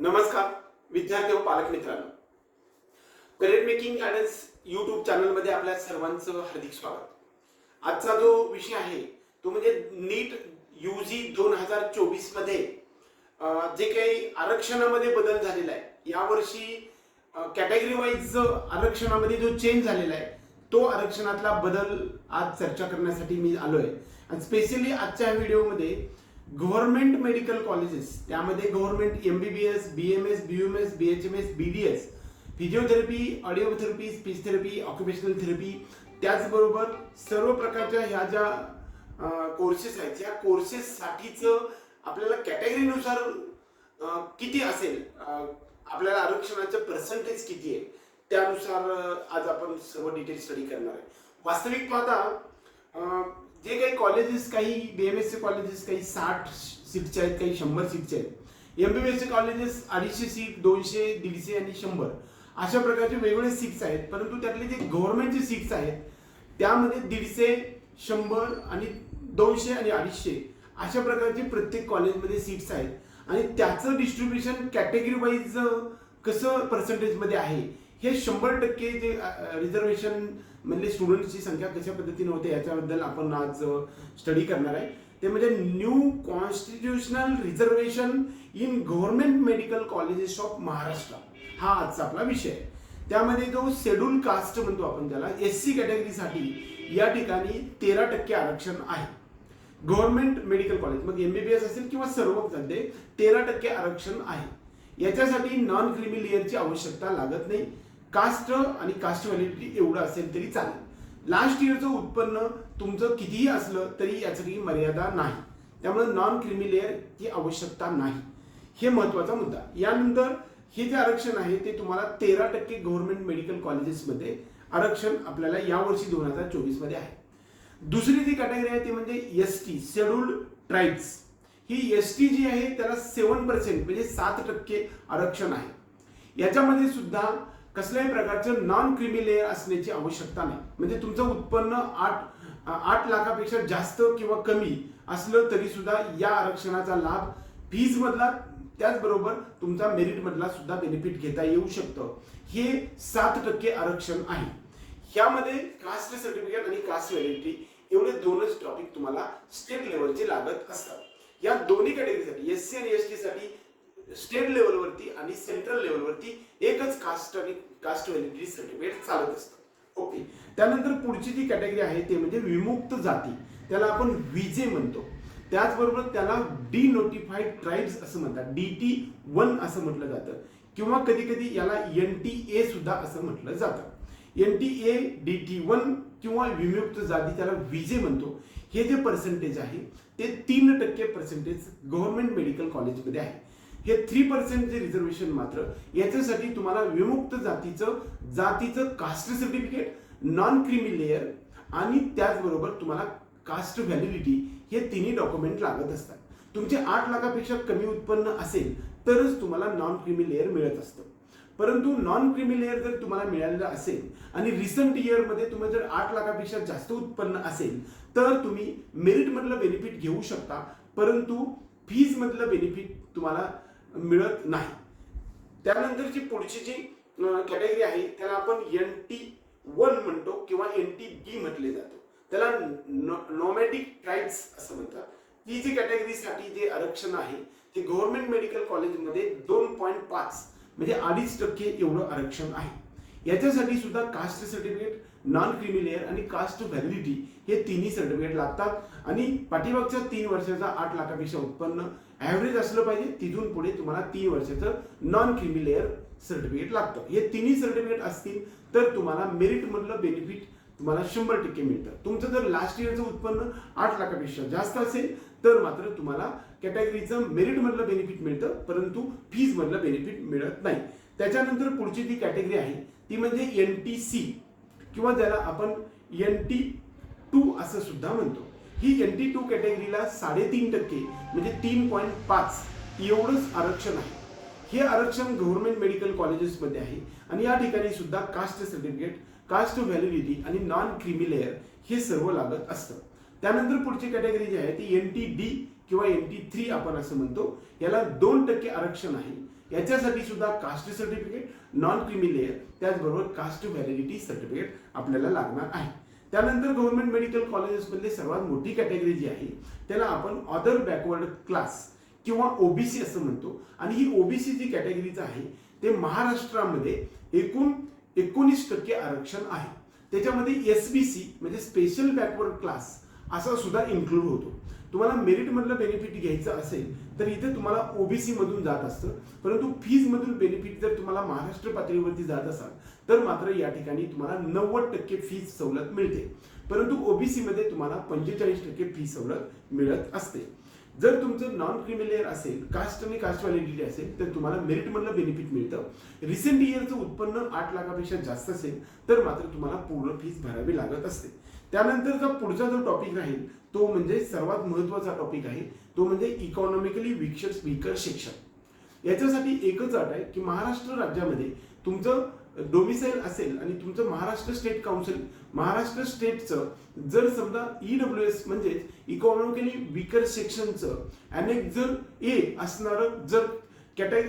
नमस्कार विद्यार्थी व पालक मित्रांनो. करिअर मेकिंग गायडन्स यूट्यूब चॅनलमध्ये आपल्या सर्वांचं हार्दिक स्वागत. आजचा जो विषय आहे तो म्हणजे नीट यू जी दोन हजार चोवीसमध्ये जे काही आरक्षणामध्ये बदल झालेला आहे यावर्षी कॅटेगरी वाईज आरक्षणामध्ये जो चेंज झालेला आहे तो आरक्षणातला बदल आज चर्चा करण्यासाठी मी आलोय. आणि स्पेशली आजच्या व्हिडिओमध्ये गव्हर्नमेंट मेडिकल कॉलेजेस त्यामध्ये government M B B S B M S B M S B H M S B D S physiotherapy audiotherapy speech therapy occupational therapy त्याचबरोबर सर्व प्रकारच्या ह्या ज्या कोर्सेस आहेत या कोर्सेससाठीचं आपल्याला कॅटेगरीनुसार किती असेल आपल्याला आरक्षणाचं पर्सेंटेज किती आहे त्यानुसार आज आपण सर्व डिटेल स्टडी करणार आहे. वास्तविक पाहता जे काही कॉलेजेस काही बी एम एसचे कॉलेजेस काही साठ सीटचे आहेत काही शंभर सीटचे आहेत. एम बी बी एसचे कॉलेजेस अडीचशे सीट दोनशे दीडशे आणि शंभर. अशा प्रकारचे वेगवेगळे सीट्स आहेत. परंतु त्यातले जे गव्हर्नमेंटचे सीट्स आहेत त्यामध्ये दीडशे शंभर आणि दोनशे आणि अडीचशे अशा प्रकारचे प्रत्येक कॉलेजमध्ये सीट्स आहेत. आणि त्याचं डिस्ट्रीब्युशन कॅटेगरी वाईज कसं पर्सेंटेजमध्ये आहे? हे शंभर टक्के जे रिझर्वेशन म्हणजे स्टुडंटची संख्या कशा पद्धतीने होते याच्याबद्दल आपण आज स्टडी करणार आहे. ते म्हणजे new constitutional reservation in government medical colleges of Maharashtra हा आजचा आपला विषय आहे. त्यामध्ये जो शेड्यूल कास्ट म्हणतो आपण त्याला एस सी कॅटेगरीसाठी या ठिकाणी तेरा टक्के आरक्षण आहे. गव्हर्नमेंट मेडिकल कॉलेज मग एमबीबीएस असेल किंवा सर्वमध्ये तेरा टक्के आरक्षण आहे. याच्यासाठी नॉन क्रिमी आवश्यकता लागत नाही. कास्ट आणि कास्ट व्हॅलिडिटी एवढं असेल तरी चालेल. लास्ट इयरचं उत्पन्न तुमचं कितीही असलं तरी यासाठी मर्यादा नाही. त्यामुळे नॉन क्रिमी लेअरची आवश्यकता नाही. हे महत्त्वाचा मुद्दा. यानंतर हे जे आरक्षण आहे ते तुम्हाला तेरा टक्के गव्हर्नमेंट मेडिकल कॉलेजेसमध्ये आरक्षण आपल्याला यावर्षी दोन हजार चोवीसमध्ये आहे. दुसरी जी कॅटेगरी आहे ती म्हणजे एस टी शेड्यूल्ड ट्राईब्स ही एस टी जी आहे त्याला सेवन पर्सेंट म्हणजे सात टक्के आरक्षण आहे. याच्यामध्ये सुद्धा कसल्याही प्रकारचं नॉन क्रिमी लेअर असण्याची आवश्यकता नाही. म्हणजे तुमचं उत्पन्न आठ आठ लाखापेक्षा जास्त किंवा कमी असलं तरी सुद्धा या आरक्षणाचा लाभ फीज मधला त्याचबरोबर तुमचा मेरिट मधला सुद्धा बेनिफिट घेता येऊ शकतं. हे सात टक्के आरक्षण आहे. ह्यामध्ये कास्ट सर्टिफिकेट आणि कास्ट व्हॅलिडिटी एवढे दोनच टॉपिक तुम्हाला स्टेट लेवलचे लागत असतात. या दोन्ही कॅटेगरीसाठी एस सी आणि एस टी साठी स्टेट लेवलवरती आणि सेंट्रल लेवलवरती एकच कास्ट आणि कास्ट व्हॅलिडिटी सर्टिफिकेट चालत असतं. ओके त्यानंतर पुढची जी कॅटेगरी आहे ते म्हणजे विमुक्त जाती. त्याला आपण विजे म्हणतो. त्याचबरोबर त्याला डी नोटिफाईड ट्राईब्स असं म्हणतात. डी टी वन असं म्हटलं जातं. किंवा कधी कधी याला एन टी ए सुद्धा असं म्हटलं जातं. N T A D T one किंवा विमुक्त जाती त्याला विजे म्हणतो. हे जे पर्सेंटेज आहे ते तीन टक्के पर्सेंटेज गव्हर्नमेंट मेडिकल कॉलेजमध्ये आहे. हे थ्री पर्सेंटचे रिझर्वेशन मात्र याच्यासाठी तुम्हाला विमुक्त जातीचं जातीचं caste certificate non creamy layer आणि त्याचबरोबर तुम्हाला कास्ट व्हॅलिडिटी हे तिन्ही डॉक्युमेंट लागत असतात. तुमचे आठ लाखापेक्षा कमी उत्पन्न असेल तरच तुम्हाला नॉन क्रिमी लेअर मिळत असतं. परंतु नॉन क्रिमी लेअर जर तुम्हाला मिळालेलं असेल आणि रिसंट इयरमध्ये तुम्ही जर आठ लाखापेक्षा जास्त उत्पन्न असेल तर तुम्ही मेरिटमधलं बेनिफिट घेऊ शकता परंतु फीजमधलं बेनिफिट तुम्हाला मिळत नाही. त्यानंतरची पुढची जी कॅटेगरी आहे त्याला आपण एन टी वन म्हणतो किंवा एन टी बी म्हटले जातो. त्याला नॉमॅटिक ट्राईब्स असं म्हणतात. ही जी कॅटेगरीसाठी जे आरक्षण आहे ते गव्हर्नमेंट मेडिकल कॉलेजमध्ये दोन पॉईंट पाच म्हणजे अडीच टक्के एवढं आरक्षण आहे. याच्यासाठी सुद्धा caste certificate non creamy layer आणि कास्ट व्हॅलिडिटी हे तिन्ही सर्टिफिकेट लागतात. आणि पाठीमागच्या तीन वर्षाचा आठ लाखापेक्षा उत्पन्न ॲव्हरेज असलं पाहिजे तिथून पुढे तुम्हाला तीन वर्षाचं नॉन क्रिमी लेअर सर्टिफिकेट लागतं. हे तिन्ही सर्टिफिकेट असतील तर तुम्हाला मेरिटमधलं बेनिफिट तुम्हाला शंभर टक्के मिळतं. तुमचं जर लास्ट इयरचं उत्पन्न आठ लाखापेक्षा जास्त असेल तर मात्र तुम्हाला कॅटेगरीचं मेरिटमधलं बेनिफिट मिळतं परंतु फीजमधलं बेनिफिट मिळत नाही. त्याच्यानंतर पुढची जी कॅटेगरी आहे ती म्हणजे एन टी सी किंवा ज्याला आपण एन टी टू असं सुद्धा म्हणतो. ही एन टी टू कॅटेगरीला साडेतीन टक्के म्हणजे तीन पॉईंट पाच एवढंच आरक्षण आहे. हे आरक्षण गव्हर्नमेंट मेडिकल कॉलेजेसमध्ये आहे आणि या ठिकाणी सुद्धा कास्ट सर्टिफिकेट कास्ट व्हॅलिडिटी आणि नॉन क्रिमी लेअर हे सर्व लागत असतं. त्यानंतर पुढची कॅटेगरी जी आहे ती एन टी डी किंवा एन टी थ्री आपण असं म्हणतो याला दोन टक्के आरक्षण आहे. याच्यासाठी सुद्धा caste certificate non creamy layer त्याचबरोबर कास्ट व्हॅलिडिटी सर्टिफिकेट आपल्याला लागणार आहे. त्यानंतर गव्हर्नमेंट मेडिकल कॉलेजेसमधली सर्वात मोठी कॅटेगरी जी आहे त्याला आपण अदर बॅकवर्ड क्लास किंवा ओबीसी असं म्हणतो. आणि ही ओबीसी जी कॅटेगरीचं आहे ते महाराष्ट्रामध्ये एकूण एकोणीस टक्के आरक्षण आहे. त्याच्यामध्ये एस बी सी म्हणजे स्पेशल बॅकवर्ड क्लास असा सुद्धा इन्क्लूड होतो. तुम्हाला मेरिटमधलं बेनिफिट घ्यायचं असेल तर इथे तुम्हाला ओबीसी मधून जात असतं. परंतु फीजमधून बेनिफिट जर तुम्हाला महाराष्ट्र पातळीवरती जात असाल तर मात्र या ठिकाणी तुम्हाला नव्वद टक्के फी सवलत मिळते. परंतु ओबीसी मध्ये तुम्हाला पंचेचाळीस टक्के फी सवलत मिळत असते. जर तुमचं नॉन क्रिमिलेअर असेल कास्ट आणि कास्ट व्हॅलिडिटी असेल तर तुम्हाला मेरिट मधलं बेनिफिट मिळतं. रिसेंट इयरचं उत्पन्न आठ लाखापेक्षा जास्त असेल तर मात्र तुम्हाला पूर्ण फीस भरावी लागत असते. त्यानंतरचा पुढचा जो टॉपिक राहील तो म्हणजे सर्वात महत्त्वाचा टॉपिक आहे तो म्हणजे इकॉनॉमिकली विकसित स्पीकर शिक्षण याच्यासाठी एकच अट आहे की महाराष्ट्र राज्यामध्ये तुमचं डोमिसाईल असेल आणि तुमचं महाराष्ट्र स्टेट काउन्सिल महाराष्ट्र स्टेटचं जर समजा ईडब्ल्यू एस म्हणजेच इकॉनॉमिकली विकर सेक्शनचं अनेक जर ए असणारं जर कॅटे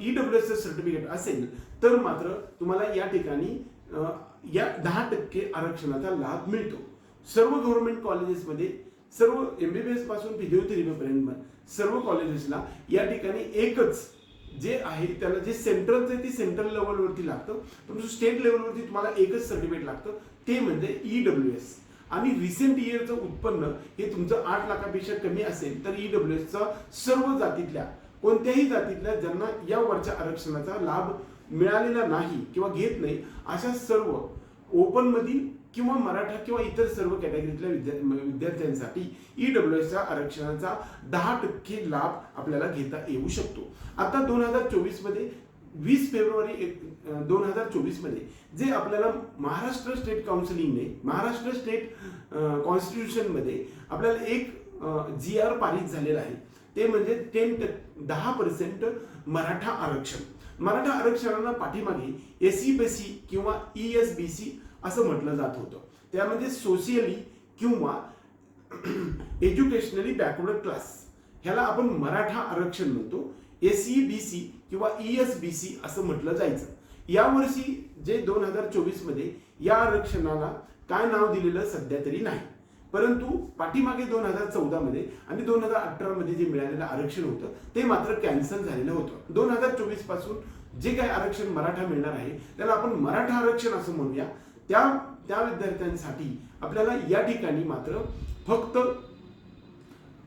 ई डब्ल्यू एसचं सर्टिफिकेट असेल तर मात्र तुम्हाला या ठिकाणी या दहा टक्के आरक्षणाचा लाभ मिळतो. सर्व गव्हर्नमेंट कॉलेजेसमध्ये सर्व एमबीबीएसपासून फिजिओथेरपीपर्यंत सर्व कॉलेजेसला या ठिकाणी एकच जे आहे त्याला जे सेंट्रलचं आहे ते सेंट्रल लेवलवरती लागतं. परंतु स्टेट लेवलवरती तुम्हाला एकच सर्टिफिकेट लागतं ते म्हणजे ई डब्ल्यू एस आणि रिसेंट इयरचं उत्पन्न हे तुमचं आठ लाखापेक्षा कमी असेल तर ई डब्ल्यू एसचा सर्व जातीतल्या कोणत्याही जातीतल्या ज्यांना या वरच्या आरक्षणाचा लाभ मिळालेला नाही किंवा घेत नाही अशा सर्व ओपनमधील किंवा मराठा किंवा इतर सर्व कॅटेगरीतल्या विद्या विद्यार्थ्यांसाठी ईडब्ल्यू एसच्या आरक्षणाचा दहा टक्के लाभ आपल्याला घेता येऊ शकतो. आता दोन हजार चोवीसमध्ये वीस फेब्रुवारी दोन हजार चोवीसमध्ये जे आपल्याला महाराष्ट्र स्टेट काउन्सिलिंगने महाराष्ट्र स्टेट कॉन्स्टिट्यूशनमध्ये आपल्याला एक जी आर पारित झालेला आहे. ते म्हणजे टेन दहा पर्सेंट मराठा आरक्षण. मराठा आरक्षणाला पाठीमागे एस सी बी सी किंवा ई एस बी सी असं म्हटलं जात होतं. त्यामध्ये सोशियली किंवा एज्युकेशनली बॅकवर्ड क्लास ह्याला आपण मराठा आरक्षण म्हणतो. एस ई बी सी किंवा ई एस बी सी असं म्हटलं जायचं. यावर्षी जे दोन हजार चोवीसमध्ये या आरक्षणाला काय नाव दिलेलं सध्या तरी नाही. परंतु पाठीमागे दोन हजार चौदा मध्ये आणि दोन हजार अठरा मध्ये जे मिळालेलं आरक्षण होतं ते मात्र कॅन्सल झालेलं होतं. दोन हजार चोवीसपासून जे काही आरक्षण मराठा मिळणार आहे त्याला आपण मराठा आरक्षण असं म्हणूया. त्या त्या विद्यार्थ्यांसाठी आपल्याला या ठिकाणी मात्र फक्त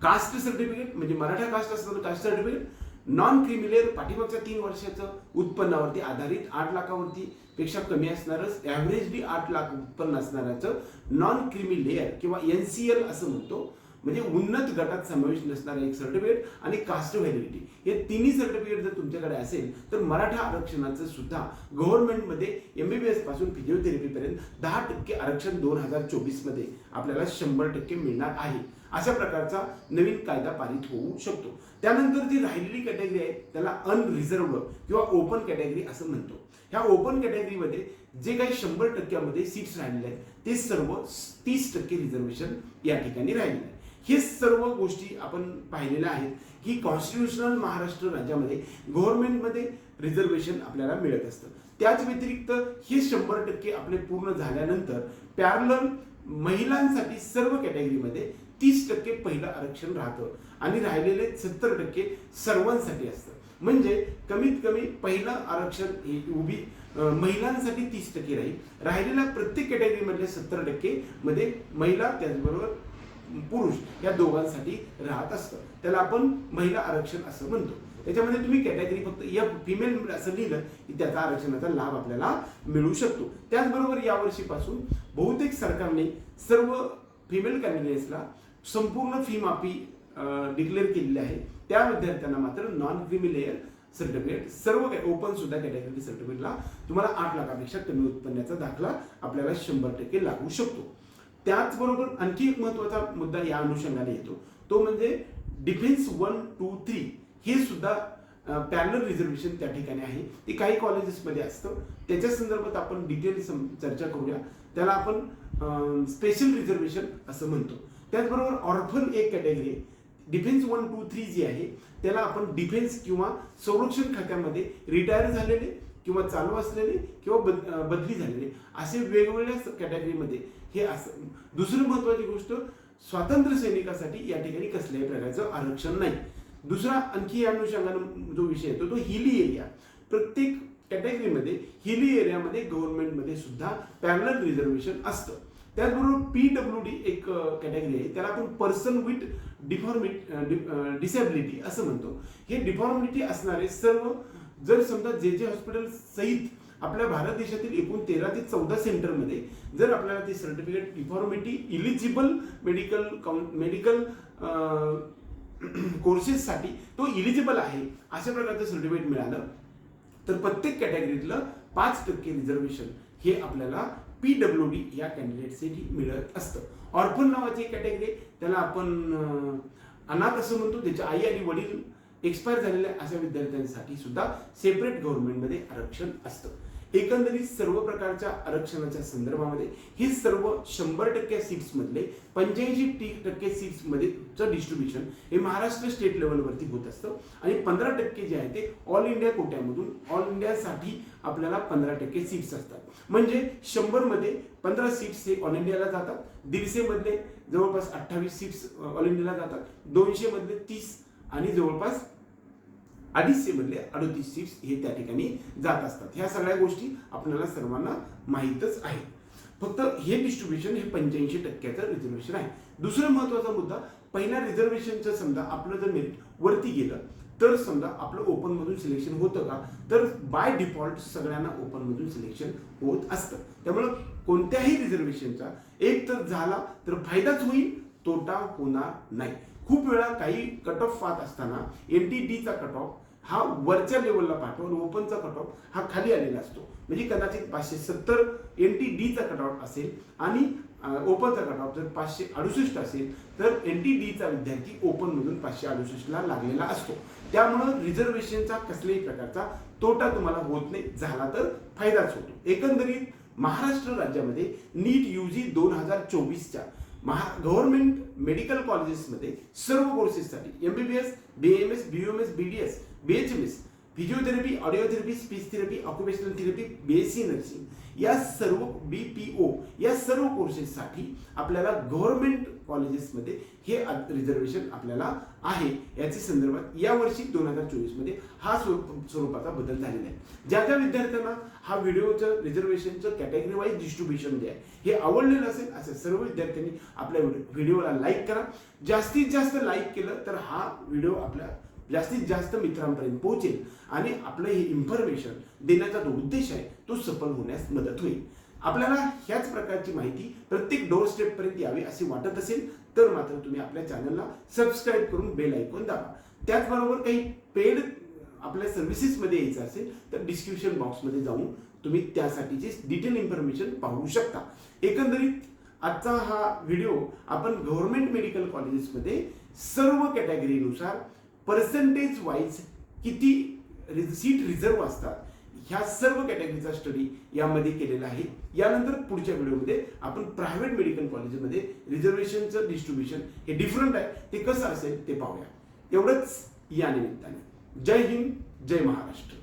कास्ट सर्टिफिकेट म्हणजे मराठा कास्ट असताना caste certificate non creamy layer पाठीमागच्या तीन वर्षाचं उत्पन्नावरती आधारित आठ लाखावरती पेक्षा कमी असणारच ॲव्हरेजली आठ लाख उत्पन्न असणाऱ्याचं नॉन क्रिमिलेअर किंवा एन सी एल असं म्हणतो. म्हणजे उन्नत गटात समावेश नसणारे एक सर्टिफिकेट आणि कास्ट व्हॅलिडिटी हे तिन्ही सर्टिफिकेट जर तुमच्याकडे असेल तर मराठा आरक्षणाचं सुद्धा गव्हर्नमेंटमध्ये एमबीबीएसपासून फिजिओथेरपीपर्यंत दहा टक्के आरक्षण दोन हजार चोवीसमध्ये आपल्याला शंभर टक्के मिळणार आहे. अशा प्रकारचा नवीन कायदा पारित होऊ शकतो. त्यानंतर जी राहिलेली कॅटेगरी आहे त्याला अनरिझर्वड किंवा ओपन कॅटेगरी असं म्हणतो. ह्या ओपन कॅटेगरीमध्ये जे काही शंभर टक्क्यामध्ये सीट्स राहिलेले आहेत ते सर्व तीस टक्के रिझर्वेशन या ठिकाणी राहिलेलं आहे हे सर्व गोष्टी आपण पाहिलेल्या आहेत. की कॉन्स्टिट्युशनल महाराष्ट्र राज्यामध्ये गव्हर्नमेंटमध्ये रिझर्वेशन आपल्याला मिळत असतं. त्याच व्यतिरिक्त हे शंभर टक्के आपले पूर्ण झाल्यानंतर पॅरलल महिलांसाठी सर्व कॅटेगरीमध्ये तीस टक्के पहिलं आरक्षण राहतं आणि राहिलेले सत्तर टक्के सर्वांसाठी असतं. म्हणजे कमीत कमी पहिलं आरक्षण हे उभी महिलांसाठी तीस टक्के राहील. राहिलेल्या प्रत्येक कॅटेगरीमधले सत्तर टक्के मध्ये महिला त्याचबरोबर पुरुष या दोघांसाठी राहत असतं. त्याला आपण महिला आरक्षण असं म्हणतो. त्याच्यामध्ये तुम्ही कॅटेगरी फक्त या फिमेल असं लिहिलं की त्याचा आरक्षणाचा लाभ आपल्याला मिळू शकतो. त्याचबरोबर यावर्षीपासून बहुतेक सरकारने सर्व फिमेल कॅन्डिडेट्सला संपूर्ण फी माफी डिक्लेअर केलेली आहे. त्या विद्यार्थ्यांना मात्र नॉन क्रिमी लेअर सर्टिफिकेट सर्व ओपन सुद्धा कॅटेगरी सर्टिफिकेटला तुम्हाला आठ लाखापेक्षा कमी उत्पन्नाचा दाखला आपल्याला शंभर टक्के लागू शकतो. त्याचबरोबर आणखी एक महत्त्वाचा मुद्दा या अनुषंगाने येतो. तो म्हणजे डिफेन्स वन टू थ्री हे सुद्धा पॅरल रिझर्वेशन त्या ठिकाणी आहे. ते काही कॉलेजेसमध्ये असतं. त्याच्या संदर्भात आपण डिटेल चर्चा करूया. त्याला आपण स्पेशल रिझर्वेशन असं म्हणतो. त्याचबरोबर ऑर्फन एक कॅटेगरी आहे. डिफेन्स वन टू थ्री जी आहे त्याला आपण डिफेन्स किंवा संरक्षण खात्यामध्ये रिटायर झालेले किंवा चालू असलेली किंवा बद बदली झालेली असे वेगवेगळ्या कॅटेगरीमध्ये हे असं दुसरी महत्त्वाची गोष्ट स्वातंत्र्य सैनिकासाठी या ठिकाणी कसल्याही प्रकारचं आरक्षण नाही. दुसरा आणखी या अनुषंगानं जो विषय येतो तो हिली एरिया प्रत्येक कॅटेगरीमध्ये हिली एरियामध्ये गव्हर्नमेंटमध्ये सुद्धा पॅरलल रिझर्वेशन असतं. त्याचबरोबर पी डब्ल्यू डी एक कॅटेगरी आहे त्याला आपण पर्सन विथ डिफॉर्मिटी डिसेबिलिटी असं म्हणतो. हे डिफॉर्मिटी असणारे सर्व जर समजा जे जे हॉस्पिटल सहित आपल्या भारत देशातील एकूण तेरा ते चौदा सेंटरमध्ये जर आपल्याला ते certificate deformity eligible medical medical कोर्सेससाठी तो इलिजिबल आहे अशा प्रकारचं सर्टिफिकेट मिळालं तर प्रत्येक कॅटेगरीतलं पाच टक्के रिझर्वेशन हे आपल्याला पी डब्ल्यू डी या कॅन्डिडेटसाठी मिळत असतं. ऑर्फन नावाची एक कॅटेगरी त्याला आपण अनाथ असं म्हणतो त्याच्या आई आणि वडील एक्सपायर झालेल्या अशा विद्यार्थ्यांसाठी सुद्धा सेपरेट गव्हर्नमेंटमध्ये आरक्षण असतं. एकंदरीत सर्व प्रकारच्या आरक्षणाच्या संदर्भामध्ये हे सर्व शंभर टक्के सीट्स मधले पंच्याऐंशी टक्के सीट्समध्ये डिस्ट्रीब्युशन हे महाराष्ट्र स्टेट लेवलवरती होत असतं. आणि पंधरा टक्के जे आहे ते ऑल इंडिया कोट्यामधून ऑल इंडियासाठी आपल्याला पंधरा टक्के सीट्स असतात. म्हणजे शंभरमध्ये पंधरा सीट्स हे ऑल इंडियाला जातात. दीडशेमधले जवळपास अठ्ठावीस सीट्स ऑल इंडियाला जातात. दोनशेमधले तीस आणि जवळपास अडीचशे मधले अडतीस सीट्स हे त्या ठिकाणी जात असतात. ह्या सगळ्या गोष्टी आपल्याला सर्वांना माहीतच आहेत. फक्त हे डिस्ट्रीब्युशन हे पंच्याऐंशी टक्क्याचं रिझर्वेशन आहे. दुसरा महत्त्वाचा मुद्दा पहिल्या रिझर्वेशनचं समजा आपलं जर मेरिट वरती गेलं तर समजा आपलं ओपनमधून सिलेक्शन होतं का? तर बाय डिफॉल्ट सगळ्यांना ओपनमधून सिलेक्शन होत असतं. त्यामुळं कोणत्याही रिझर्वेशनचा एक तर झाला तर फायदाच होईल तोटा होणार नाही. खूप वेळा काही कट ऑफ पाहत असताना एन टी डीचा कट ऑफ हा वरच्या लेवलला पाठवून ओपनचा कट ऑफ हा खाली आलेला असतो. म्हणजे कदाचित पाचशे सत्तर एन टी डीचा कट ऑफ असेल आणि ओपनचा कट ऑफ जर पाचशे अडुसष्ट असेल तर एन टी डीचा विद्यार्थी ओपनमधून पाचशे अडुसष्टला लागलेला असतो. त्यामुळं रिझर्वेशनचा कसल्याही प्रकारचा तोटा तुम्हाला होत नाही. झाला तर फायदाच होतो. एकंदरीत महाराष्ट्र राज्यामध्ये नीट यू जी दोन हजार चोवीसच्या महा गव्हर्नमेंट मेडिकल कॉलेजेसमध्ये सर्व कोर्सेससाठी M B B S B M S B M S B D S B H M S physiotherapy audiotherapy speech therapy occupational therapy BSc nursing या सर्व बी पी ओ या सर्व कोर्सेससाठी आपल्याला गव्हर्नमेंट कॉलेजेसमध्ये हे रिझर्वेशन आपल्याला आहे. याच्या संदर्भात या वर्षी दोन हजार चोवीसमध्ये हा स्वरूप- स्वरूपाचा बदल झालेला आहे. ज्या ज्या विद्यार्थ्यांना हा व्हिडिओचं रिझर्वेशनचं कॅटेगरी वाईज डिस्ट्रीब्युशन जे आहे हे आवडलेलं असेल असे सर्व विद्यार्थ्यांनी आपल्या व्हिडिओला लाईक करा. जास्तीत जास्त लाईक केलं तर हा व्हिडिओ आपल्या जास्तीत जास्त मित्रांपर्यंत पोहोचेल आणि आपलं हे इन्फॉर्मेशन देण्याचा जो उद्देश आहे तो सफल होण्यास मदत होईल. आपल्याला ह्याच प्रकारची माहिती प्रत्येक डोर स्टेपपर्यंत यावी असे वाटत असेल तर मात्र तुम्ही आपल्या चॅनलला सबस्क्राईब करून बेल ऐकून दाबा. त्याचबरोबर काही पेड आपल्या सर्व्हिसेसमध्ये यायचं असेल तर डिस्क्रिप्शन बॉक्समध्ये जाऊन तुम्ही त्यासाठीची डिटेल इन्फॉर्मेशन पाहू शकता. एकंदरीत आजचा हा व्हिडिओ आपण गव्हर्नमेंट मेडिकल कॉलेजेसमध्ये सर्व कॅटेगरीनुसार पर्सेंटेज वाईज किती सीट रिझर्व असतात ह्या सर्व कॅटेगरीचा स्टडी यामध्ये केलेला आहे. यानंतर पुढच्या व्हिडिओमध्ये आपण प्रायव्हेट मेडिकल कॉलेजमध्ये रिझर्वेशनचं डिस्ट्रीब्युशन हे डिफरंट आहे ते कसं असेल ते पाहूया. एवढंच या निमित्ताने. जय हिंद जय महाराष्ट्र.